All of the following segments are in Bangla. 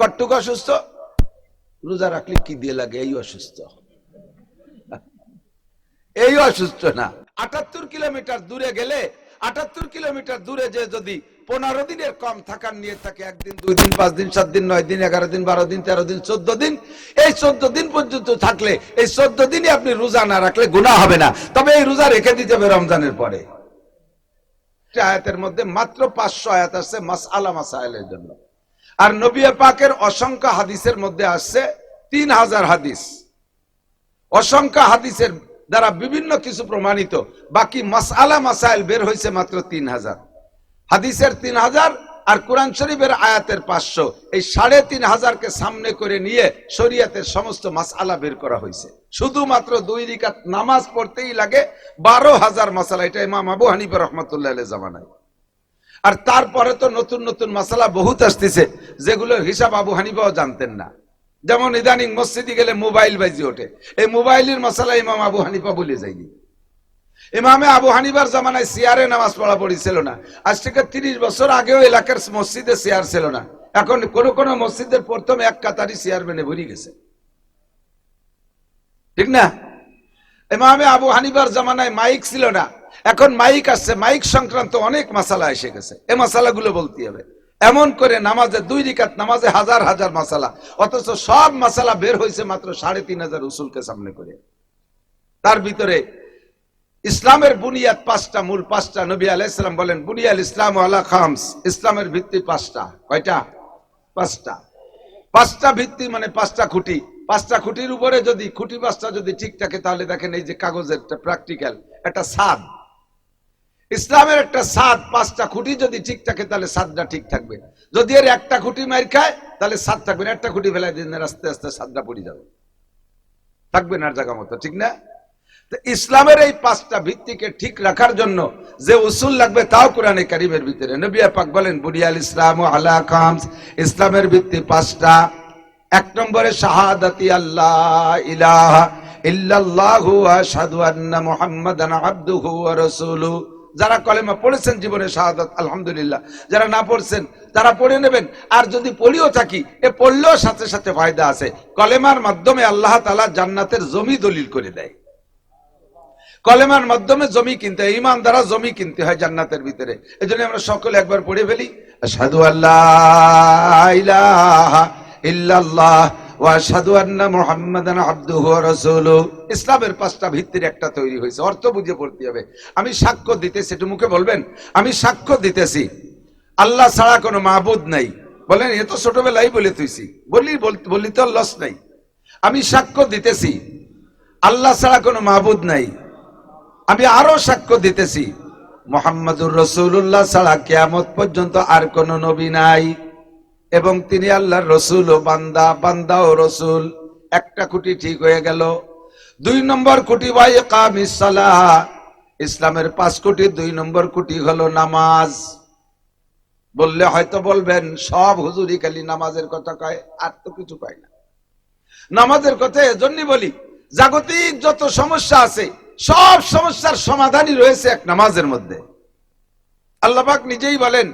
কট্টুক অসুস্থ? রোজা রাখলে কি দিয়ে লাগে? এই অসুস্থ। এই অসুস্থ না। আটাত্তর কিলোমিটার দূরে গেলে, আটাত্তর কিলোমিটার দূরে যে যদি পনেরো দিনের কম থাকার নিয়ে থাকে, একদিন, দুই দিন, পাঁচ দিন, সাত দিন, নয় দিন, এগারো দিন, বারো দিন, তেরো দিন, চোদ্দ দিন, এই চোদ্দ দিন পর্যন্ত থাকলে, এই চোদ্দ দিনই আপনি রোজা না রাখলে গুণা হবে না। তবে এই রোজা রেখে দিতে হবে রমজানের পরে। আয়াতের মধ্যে মাত্র পাঁচশো আয়াত আসছে মাস আলা মাসাইলের জন্য। আর নবী পাকের অসংখ্য হাদিসের মধ্যে আসছে তিন হাজার হাদিস। অসংখ্য হাদিসের দ্বারা বিভিন্ন কিছু প্রমাণিত। বাকি মাসআলা মাসাইল বের হয়েছে মাত্র তিন হাজার। হাদিসের তিন হাজার আর কোরআন শরীফের আয়াতের পাঁচশো। এই সাড়ে তিন হাজারকে সামনে করে নিয়ে শরিয়াতের সমস্ত মাসআলা বের করা হয়েছে। শুধুমাত্র দুই রিকাত নামাজ পড়তেই লাগে, বারো হাজার মাসালা এটা ইমাম আবু হানিফা রহমতুল্লাহ জামানায়। আর তারপরে তো নতুন নতুন মশলা বহুত আসতেছে যেগুলোর হিসাব আবু হানিফাও জানতেন না। যেমন ইদানিং মসজিদে গেলে মোবাইল বাজি ওঠে। এই মোবাইলের মশলা ইমাম আবু হানিফা বলে যায়নি। ইমামে আবু হানিবার জামানায় সিয়ারে নামাজ পড়া পড়েছিল না। আজ থেকে তিরিশ বছর আগেও এলাকার মসজিদে সিয়ার ছিল না। এখন কোন কোন মসজিদের প্রথম এক কাতারি সিয়ার মেনে ভরি গেছে। ঠিক না? ইমামে আবু হানিবার জামানায় মাইক ছিল না। এখন মাইক আসছে, মাইক সংক্রান্ত অনেক মাসালা এসে গেছে। এই মাসালাগুলো বলতে হবে। এমন করে নামাজে দুই রিকাত, নামাজে হাজার হাজার মাসালা, অথচ সব মাসালা বের হয়েছে মাত্র সাড়ে তিন হাজার উসুলকে সামনে করে। তার ভিতরে ইসলামের বুনিয়াদ পাঁচটা, মূল পাঁচটা। নবী আলাইসালাম বলেন, বুনিয়াল ইসলাম আলা খামস। ইসলামের ভিত্তি পাঁচটা। কয়টা? পাঁচটা। পাঁচটা ভিত্তি মানে পাঁচটা খুঁটি। পাঁচটা খুঁটির উপরে যদি, খুঁটি পাঁচটা যদি ঠিক থাকে, তাহলে দেখেন এই যে কাগজের প্র্যাকটিক্যাল একটা সাদ। ইসলামের একটা সাদ পাঁচটা খুঁটি যদি ঠিক থাকে, তাহলে সাদটা ঠিক থাকবে। যদি এর একটা খুঁটি মার খায়, তাহলে সাদ থাকবে না। একটা খুঁটি ফেলাই দিন আস্তে আস্তে সাদটা পড়ে যাবে। থাকবে না জায়গা মতো, ঠিক না? ইসলামের এই পাঁচটা ভিত্তিকে ঠিক রাখার জন্য যে উসুল লাগবে, তাও কোরআনে কারিমের ভিতরে। নবিয়া পাক বলেন বুড়িয়াল ইসলাম আলা খামস। ইসলামের ভিত্তি পাঁচটা। এক নম্বরে, শাহাদাতি আল্লাহ ইলাহা ইল্লাল্লাহু আশহাদু আন্না মুহাম্মাদান আবদুহু ওয়া রাসূলুহু। যারা কলেমা পড়েছেন জীবনে শাহাদাত, আলহামদুলিল্লাহ। যারা না পড়ছেন, তারা পড়ে নেবেন। আর যদি পড়িও থাকি, এ পড়লেও সাথে সাথে ফায়দা আছে। কলেমার মাধ্যমে আল্লাহ তাআলা জান্নাতের জমি দলিল করে দেয়। কলেমার মাধ্যমে জমি কিনতে হয় ইমান দ্বারা জমি কিনতে হয় জান্নাতের ভিতরে। এই জন্য আমরা সকলে একবার পড়ে ফেলি সাধু আল্লাহ ইল্লাল্লাহ। ওয়া ইসলামের পাঁচটা ভিত্তির একটা তৈরি হয়েছে। অর্থ বুঝে পড়তে হবে। আমি সাক্ষ্য দিতেছি, একটু মুখে বলবেন? আমি সাক্ষ্য দিতেছি। আল্লাহ ছাড়া কোনো মাহবুদ নাই। বলেন, এ তো ছোটবেলায় বলে তুইছি বল- বললি তো লস নাই। আমি সাক্ষ্য দিতেছি। আল্লাহ ছাড়া কোনো মাহবুদ নাই। আমি আরও সাক্ষ্য দিতেছি। মোহাম্মদুর রসুল্লাহ ছাড়া কেয়ামত পর্যন্ত আর কোন নবী নাই। এবং তিনি আল্লাহর রসুল ও বান্দা বান্দা ও রসুল। একটা খুঁটি ঠিক হয়ে গেল। দুই নম্বর খুঁটি ভাই ইসলামের পাঁচ কোটি দুই নম্বর খুঁটি হলো নামাজ। বললে হয়তো বলবেন, সব হুজুরি খালি নামাজের কথা কয়, আর তো কিছু কয় না। নামাজের কথা এজন্যই বলি, জাগতিক যত সমস্যা আছে, সব সমস্যার সমাধানই রয়েছে এক নামাজের মধ্যে। আল্লাহবাক নিজেই বলেন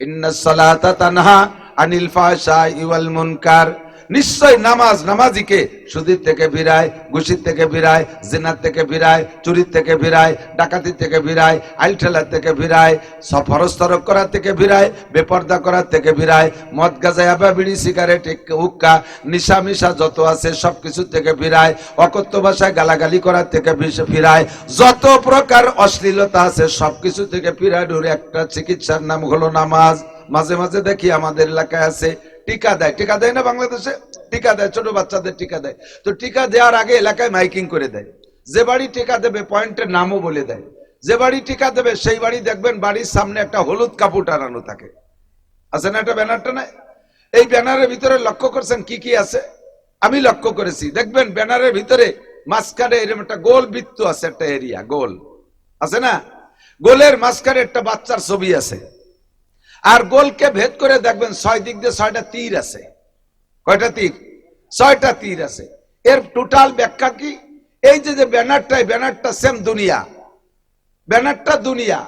ইন্নাস সালাতা তানহা আনিল ফাহশাই ওয়াল মুনকার নিশ্চয় নামাজ নামাজিকে সুদির থেকে ফিরায় ঘুষির থেকে ফিরায় জেনার থেকে ফিরায় চুরির থেকে ফিরায় ডাকাতির থেকে ফিরায় আইল ঠেলার থেকে ফিরায় সফরস্তরক করার থেকে ফিরায় বেপর্দা করার থেকে ফিরায় মদ গাজায় আবা বিড়ি সিগারেট হুক্কা নিশা মিশা যত আছে সবকিছু থেকে ফিরায় অকথ্য ভাষায় গালাগালি করার থেকে ফিরায় যত প্রকার অশ্লীলতা আছে সবকিছু থেকে ফিরায় ফিরানোর একটা চিকিৎসার নাম হলো নামাজ মাঝে মাঝে দেখি আমাদের এলাকায় আছে টিকা দেয়। টিকা দেয় না বাংলাদেশে? টিকা দেয়, ছোট বাচ্চাদের টিকা দেয়। তো টিকা দেওয়ার আগে এলাকায় মাইকিং করে দেয়। যে বাড়ি টিকা দেবে, পয়েন্টের নামও বলে দেয়। যে বাড়ি টিকা দেবে, সেই বাড়ি দেখবেন বাড়ির সামনে একটা হলুদ কাপড় টানানো থাকে। আছে না একটা ব্যানারটা নাই? এই ব্যানারের ভিতরে লক্ষ্য করছেন কি কি আছে? আমি লক্ষ্য করেছি। দেখবেন ব্যানারের ভিতরে মাঝখানে এরকম একটা গোল বৃত্ত আছে, একটা এরিয়া, গোল। আছে না? গোলের মাঝখানে একটা বাচ্চার ছবি আছে। আর গোলকে ভেদ করে দেখবেন ছয় দিক দিয়ে ছয়টা তীর আছে। কয়টা তীর? ছয়টা তীর আছে। এর টোটাল ব্যাখ্যা কি? এই যে যে ব্যানারটা ব্যানারটা সেম দুনিয়া। ব্যানারটা দুনিয়া।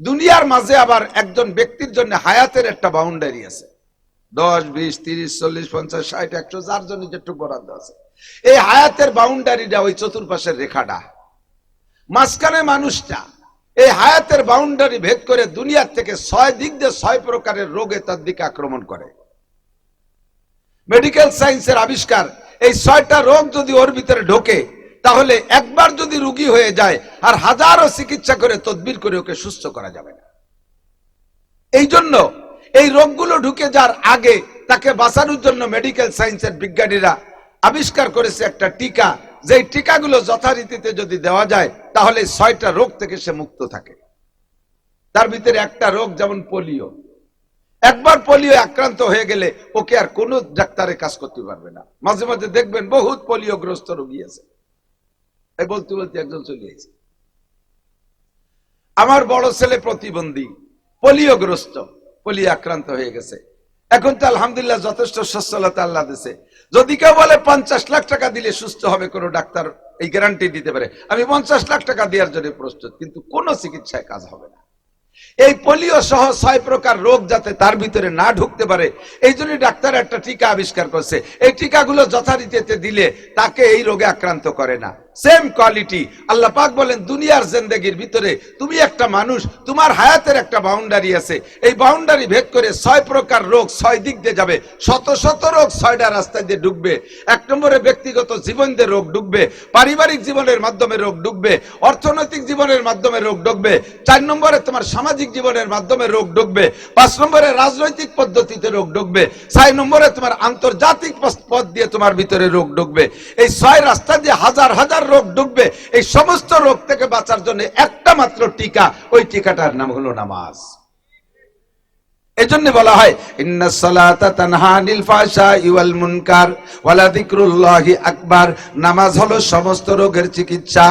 দুনিয়ার মাঝে আবার একজন ব্যক্তির জন্য হায়াতের একটা বাউন্ডারি আছে। দশ, বিশ, তিরিশ, চল্লিশ, পঞ্চাশ, ষাট, একশো, যার জন্য যেটুকু বরাদ্দ আছে। এই হায়াতের বাউন্ডারিটা ওই চতুর্পাশের রেখাটা। মাঝখানে মানুষটা এই হায়াতের বাউন্ডারি ভেদ করে দুনিয়ার থেকে ছয় দিক দিয়ে ছয় প্রকারের রোগে তার দিকে আক্রমণ করে। মেডিকেল সায়েন্সের আবিষ্কার, এই ছয়টা রোগ যদি ওর ভিতরে ঢোকে, তাহলে একবার যদি রুগী হয়ে যায়, আর হাজারো চিকিৎসা করে তদবির করে ওকে সুস্থ করা যাবে না। এই জন্য এই রোগগুলো ঢুকে যাওয়ার আগে তাকে বাঁচানোর জন্য মেডিকেল সায়েন্সের বিজ্ঞানীরা আবিষ্কার করেছে একটা টিকা, যেই টিকাগুলো যথারীতিতে যদি দেওয়া যায় তাহলে ছয়টা রোগ থেকে সে মুক্ত থাকে। তার ভিতরে একটা রোগ যেমন পোলিও। একবার পোলিও আক্রান্ত হয়ে গেলে ওকে আর কোন ডাক্তারে কাজ করতে পারবে না। মাঝে মাঝে দেখবেন বহুত পোলিওগ্রস্ত রোগী আছে। এই বলতে বলতে একজন চলে গেছে। আমার বড় ছেলে প্রতিবন্ধী, পোলিওগ্রস্ত, পোলিও আক্রান্ত হয়ে গেছে। এখন তো আলহামদুলিল্লাহ যথেষ্ট সচ্ছলতা আল্লাহ দিছে। যদি কেউ বলে পঞ্চাশ লাখ টাকা দিলে সুস্থ হবে, কোনো ডাক্তার এই গ্যারান্টি দিতে পারে। আমি পঞ্চাশ লাখ টাকা দেওয়ার জন্য প্রস্তুত, কিন্তু কোনো চিকিৎসায় কাজ হবে না। এই পোলিও সহ ছয় প্রকার রোগ যাতে তার ভিতরে না ঢুকতে পারে, এই জন্য ডাক্তার একটা টিকা আবিষ্কার করছে। এই টিকাগুলো যথারীতিতে দিলে তাকে এই রোগে আক্রান্ত করে না। সেম কোয়ালিটি আল্লাহ পাক বলেন, দুনিয়ার জিন্দেগির ভিতরে তুমি একটা মানুষ, তোমার হায়াতের একটা বাউন্ডারি আছে। এই বাউন্ডারি ভেদ করে ছয় প্রকার রোগ ছয় দিক দিয়ে যাবে। শত শত রোগ ছয়টা রাস্তায় দিয়ে ঢুকবে এক নম্বরে ব্যক্তিগত জীবন দিয়ে রোগ ঢুকবে পারিবারিক জীবনের মাধ্যমে রোগ ঢুকবে অর্থনৈতিক জীবনের মাধ্যমে রোগ ঢুকবে চার নম্বরে তোমার সামাজিক জীবনের মাধ্যমে রোগ ঢুকবে পাঁচ নম্বরে রাজনৈতিক পদ্ধতিতে রোগ ঢুকবে ছয় নম্বরে তোমার আন্তর্জাতিক পথ দিয়ে তোমার ভিতরে রোগ ঢুকবে এই ছয় রাস্তা দিয়ে হাজার হাজার রোগ ঢুকবে, এই সমস্ত রোগ থেকে বাঁচার জন্য একটা মাত্র টিকা, ওই টিকাটার নাম হলো নামাজ। এজন্য বলা হয়, ইন্না সালাতা তানহা আনিল ওয়াল মুনকার ওয়ালা যিকরুল্লাহি আকবার। নামাজ হলো সমস্ত রোগের চিকিৎসা।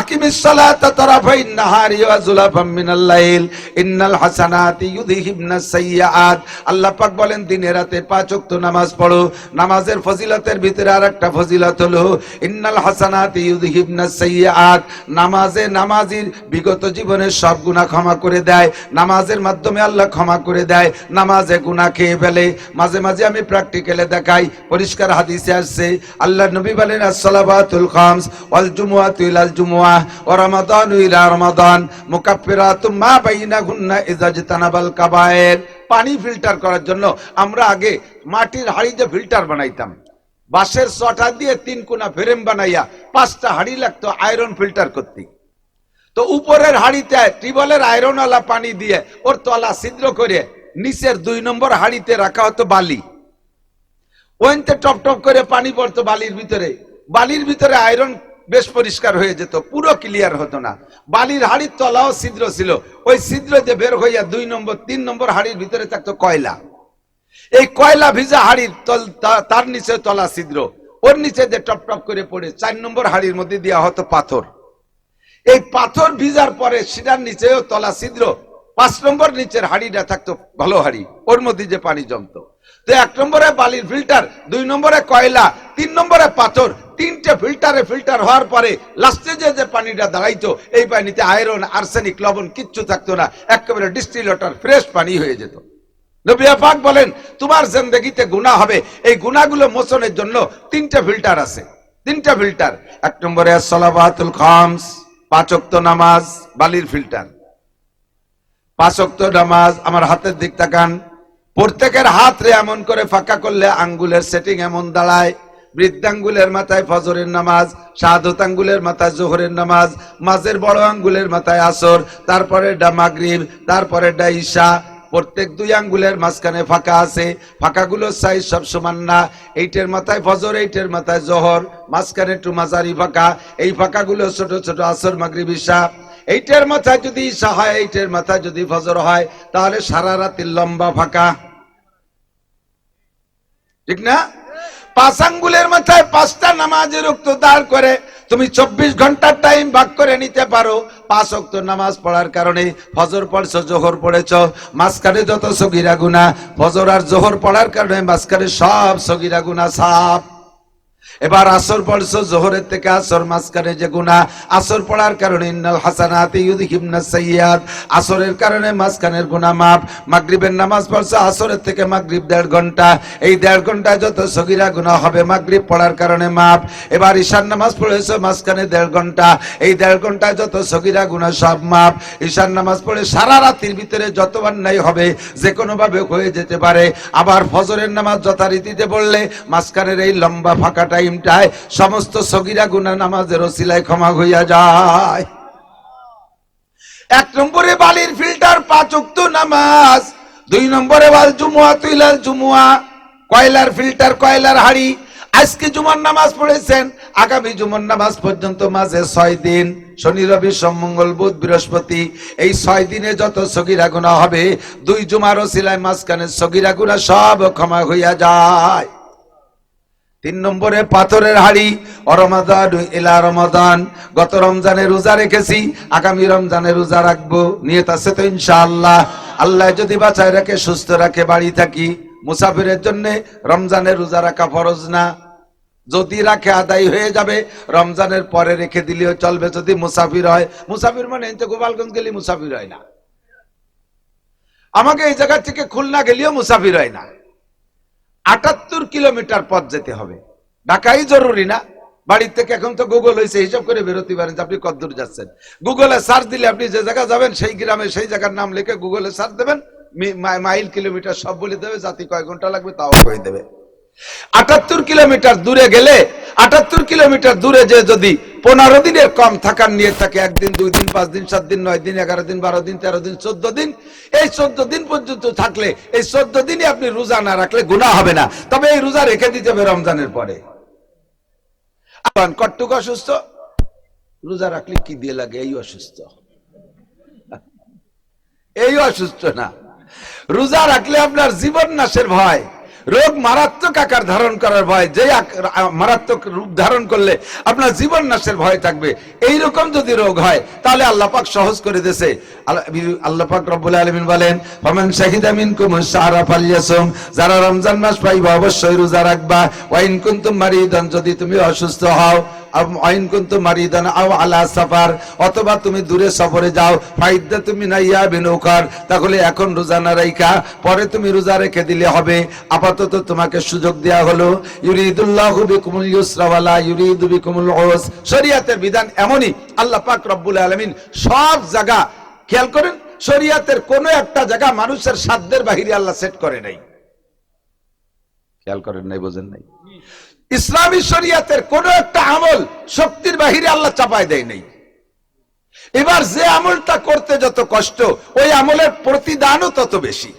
আকিমিস সালাতা তারাফাইন নাহারি ওয়া যুলাফাম মিনাল লাইল। ইন্নাল হাসানাতি ইউযহিবনাস সাইয়্যাত আল্লাহ পাক বলেন, দিনে রাতে পাঁচ ওয়াক্ত নামাজ পড়ো। নামাজের ফজিলতের ভিতরে আরেকটা ফজিলত হলো, ইন্নাল হাসানাতি ইউযহিবনাস সাইয়্যাত নামাজে নামাজির বিগত জীবনের সব গুনাহ ক্ষমা করে দেয়। নামাজের মাধ্যমে আল্লাহ ক্ষমা করে দেয়। নামাজে গুনা খেয়ে ফেলে। মাঝে মাঝে আমি প্র্যাকটিক্যালে দেখাই, পরিষ্কার হাদিসে আসছে আল্লাহ নবী বলেন আসসালাবাতুল খামস ওয়াল জুমুআতু ইলাল জুমুআ ওয়া রমাদানু ইলা রমাদান মুকাফফিরাতুম মা বাইনাহুন্না ইযা জাতানাবাল কাবায়ের। পানি ফিল্টার করার জন্য আমরা আগে মাটির হাড়িতে ফিল্টার বানাইতাম। বাঁশের চটা দিয়ে তিন কোনা ফ্রেম বানাইয়া পাঁচটা হাড়ি লাগতো আয়রন ফিল্টার করতে। তো উপরের হাড়িতে টিবলের আয়রনওয়ালা পানি দিয়ে ওর তলা ছিদ্র করে নিচের দুই নম্বর হাড়িতে রাখা হতো বালি। ওইতে টপ টপ করে পানি পড়তো বালির ভিতরে। বালির ভিতরে আয়রন বেশ পরিষ্কার হয়ে যেত, পুরো ক্লিয়ার হতো না। বালির হাড়ির তলাও ছিদ্র ছিল। ওই ছিদ্র দিয়ে বের হইয়া দুই নম্বর, তিন নম্বর হাড়ির ভিতরে থাকতো কয়লা। এই কয়লা ভিজা হাড়ির তল তার নিচে তলা ছিদ্র। ওর নিচে যে টপ টপ করে পড়ে চার নম্বর হাড়ির মধ্যে দেওয়া হতো পাথর। এই পাথর ভিজার পরে সেটার নিচেও তলা ছিদ্র পাঁচ নম্বর নিচের হাড়িটা থাকতো, ভালো হাড়ি। ওর মধ্যে যে পানি জমতো। তো এক নম্বরে বালির ফিল্টার, দুই নম্বরে কয়লা, তিন নম্বরে পাথর, তিনটে ফিল্টারে ফিল্টার হওয়ার পরে লাস্টে যে যে পানিটা দাঁড়াইতো, এই পানিতে আয়রন, আর্সেনিক, লবণ কিচ্ছু থাকতো না। একেবারে ডিস্টিল ওয়াটার ফ্রেশ পানি হয়ে যেত। নবিয়া পাক বলেন, তোমার জিন্দগিতে গুনাহ হবে। এই গুনাহগুলো মোচনের জন্য তিনটা ফিল্টার আছে। তিনটা ফিল্টার। এক নম্বরে সলাবাতুল খামস পাঁচক্ত নামাজ, বালির ফিল্টার। পাঁচক্ত নামাজ আমার হাতের দিক তাকান। প্রত্যেকের হাত রে এমন করে ফাঁকা করলে আঙ্গুলের সেটিং এমন দাঁড়ায়। বৃদ্ধাঙ্গুলের মাথায় ফজরের নামাজ শাহাদত আঙ্গুলের মাথায় জোহরের নামাজ, মাঝের বড় আঙ্গুলের মাথায় আসর, তারপরে ডা মাগরিব, তারপরে ডা ঈশা। প্রত্যেক দুই আঙ্গুলের মাঝখানে ফাঁকা আছে। ফাঁকাগুলো সাইজ সব সমান না। এইটের মাথায় ফজর, এইটের মাথায় জহর, মাঝখানে টু মাঝারি ফাঁকা। এই ফাঁকাগুলো ছোট ছোট আসর, মাগরিব, ঈশা। এইটার মাথায় যদি ঈশা হয়, এইটার মাথায় যদি ফজর হয়, তাহলে সারা রাতের লম্বা ফাঁকা। ঠিক না? পাঁচ আঙ্গুলের মাথায় পাঁচটা নামাজের রক্ত দাঁড় করে, তুমি চব্বিশ ঘণ্টার টাইম ভাগ করে নিতে পারো। পাঁচ অক্ত নামাজ পড়ার কারণে ফজর পড়ছো, জোহর পড়েছ, মাঝখানে যত সগিরা গুনা ফজর আর জোহর পড়ার কারণে মাঝখানে সব সগিরা গুনা সাপ। এবার আসর পড়ছো, জোহরের থেকে আসর মাঝখানে যে গুণা আসর পড়ার কারণে ইন্নাল হাসানাত ইউযহিবনা সাইয়্যাত। আসরের কারণে মাঝখানের গুণা মাপ মাগরিবের নামাজ পড়ছো, আসরের থেকে মাগরিব দেড় ঘণ্টা। এই দেড় ঘন্টায় যত সগিরা গুণা হবে, মাগরিব পড়ার কারণে মাপ এবার ঈশান নামাজ পড়েছো, মাঝখানে দেড় ঘণ্টা। এই দেড় ঘন্টায় যত সগিরা গুণা সব মাপ ঈশান নামাজ পড়ে সারা রাতির ভিতরে যত অন্যায় হবে যে কোনো ভাবে হয়ে যেতে পারে। আবার ফজরের নামাজ যথারীতিতে পড়লে মাঝখানের এই লম্বা ফাঁকা টাইমটায় সমস্ত সগিরা গুনা নামাজের ওসিলায় ক্ষমা হইয়া যায়। এক নম্বরে বালির ফিল্টার, পাঁচ উক্ত নামাজ। দুই নম্বরে বাল জুমুয়া, তুইলাল জুমুয়া। কয়লার ফিল্টার, কয়লার হাড়ি। আজকে জুমার নামাজ পড়েছেন। আগামী জুমার নামাজ পর্যন্ত মাঝে ছয় দিন। শনি, রবি, সোম, মঙ্গল, বুধ, বৃহস্পতি। এই ছয় দিনে যত সগিরা গুণা হবে, দুই জুমার ওসিলায় মাঝখানে সগিরা গুণা সব ক্ষমা হইয়া যায়। তিন নম্বরে পাথরের হাড়ি, অরমাদান এলা রমাদান। গত রমজানে রোজা রেখেছি, আগামী রমজানে রোজা রাখব। নিয়ত আছে তো ইনশাআল্লাহ। আল্লাহ যদি বাঁচায় রাখে, সুস্থ রাখে, বাড়ি থাকি। মুসাফিরের জন্য রমজানে রোজা রাখা ফরজ না। যদি রাখে, আদায় হয়ে যাবে। রমজানের পরে রেখে দিলেও চলবে। যদি মুসাফির হয়, মুসাফির মানে তো গোপালগঞ্জ গেলে মুসাফির হয় না। আমাকে এই জায়গা থেকে খুলনা গেলেও মুসাফির হয় না। আটাত্তর কিলোমিটার পথ যেতে হবে। ঢাকাই জরুরি না। বাড়ির থেকে এখন তো গুগল হয়েছে হিসাব করে বেরোতে পারেন যে আপনি কতদূর যাচ্ছেন। গুগলে সার্চ দিলে আপনি যে জায়গা যাবেন, সেই গ্রামে সেই জায়গার নাম লিখে গুগলে সার্চ দেবেন। মাইল কিলোমিটার সব বলে দেবে, জাতি কয় ঘণ্টা লাগবে তাও কয়ে দেবে। আটাত্তর কিলোমিটার দূরে গেলে, আটাত্তর কিলোমিটার দূরে যে যদি পনেরো দিনের কম থাকার নিয়ে থাকে, একদিন, দুই দিন, পাঁচ দিন, সাত দিন, নয় দিন, এগারো দিন, বারো দিন, তেরো দিন, চোদ্দ দিন। এই চোদ্দ দিন পর্যন্ত থাকলে, এই চোদ্দ দিনই আপনি রোজা না রাখলে গুণা হবে না। তবে এই রোজা রেখে দিতে হবে রমজানের পরে। কট্টুক অসুস্থ? রোজা রাখলে কি দিয়ে লাগে? এই অসুস্থ। এই অসুস্থ না। রোজা রাখলে আপনার জীবন নাশের ভয়। রোগ মারাত্মক আকার ধারণ করার ভয়, যে মারাত্মক রূপ ধারণ করলে আপনার জীবন নাশের ভয় থাকবে। এই রকম যদি রোগ হয়, তাহলে আল্লাহ পাক সহজ করে দিয়েছে। আল্লাহ পাক রব্বুল আলামিন বলেন, ফামান শাহিদা মিনকুম শাহরা ফালিয়াসুম যারা রমজান মাস পাইবা অবশ্যই রোজা রাখবা। ওয়াইন কুনতুম মারিদান, যদি তুমি অসুস্থ হও অথবা তুমি দূরে সফরে যাও, ফাইদা তুমি নাইয়া বিনৌকার। তাহলে এখন রোজা না রাইখা, পরে তুমি রোজা রেখে দিলে হবে। আপাতত তোমাকে সুযোগ দেয়া হলো। বিধান এমনই। আল্লাহ পাক রব্বুল আলামিন সব জায়গা, খেয়াল করেন? শরিয়াতের কোন একটা জায়গা মানুষের সাধ্যের বাহিরে আল্লাহ সেট করে নাই। খেয়াল করেন নাই, বোঝেন নাই? ইসলামী শরিয়াতের কোন একটা আমল শক্তির বাহিরে আল্লাহ চাপায় দেয় নাই। এবার যে আমলটা করতে যত কষ্ট, ওই আমলের প্রতিদানও তত বেশি।